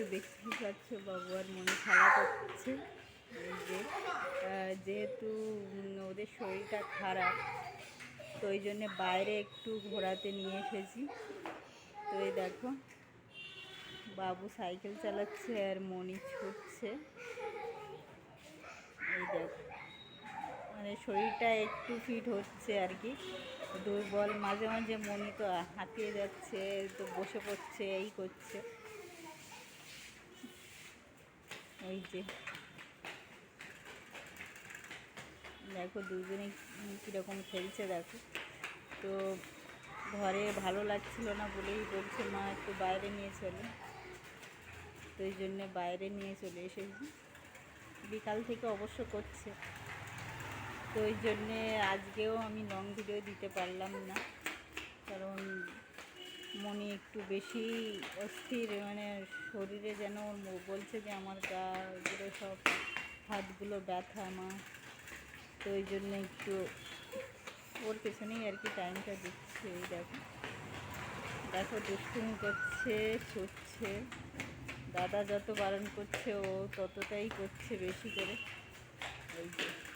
তো দেখতেই পাচ্ছ বাবু আর মনে খেলা করছে। যেহেতু ওদের শরীরটা খারাপ, তো ওই জন্যে বাইরে একটু ঘোরাতে নিয়ে এসেছি। তো এই দেখো, বাবু সাইকেল চালাচ্ছে আর মনি ছুটছে। এই দেখো মানে শরীরটা একটু ফিট হচ্ছে আর কি। দুর্বল, মাঝে মাঝে মনি তো হাঁপিয়ে যাচ্ছে, তো বসে পড়ছে, এই করছে। এই যে। দেখো দুজনে কীরকম খেলছে, দেখো। তো ঘরে ভালো লাগছিল না বলেই বলছে, মা, একটু বাইরে নিয়ে চলে। তো এই জন্যে বাইরে নিয়ে চলে এসেছি। বিকাল থেকে অবশ্য করছে। তো ওই জন্যে আজকেও আমি লং ভিডিও দিতে পারলাম না। কারণ মনে একটু বেশি অস্থির মানে শরীরে যেন বলছে যে আমার গাগুলো সব হাতগুলো ব্যথা আমার তো ওই জন্য একটু ওর পেছনেই আর কি টাইমটা দিচ্ছে, এই দেখো। দেখো, দুষ্টুমি করছে ছুটছে দাদা যত বারণ করছে, ও ততটাই করছে বেশি করে। এই যে।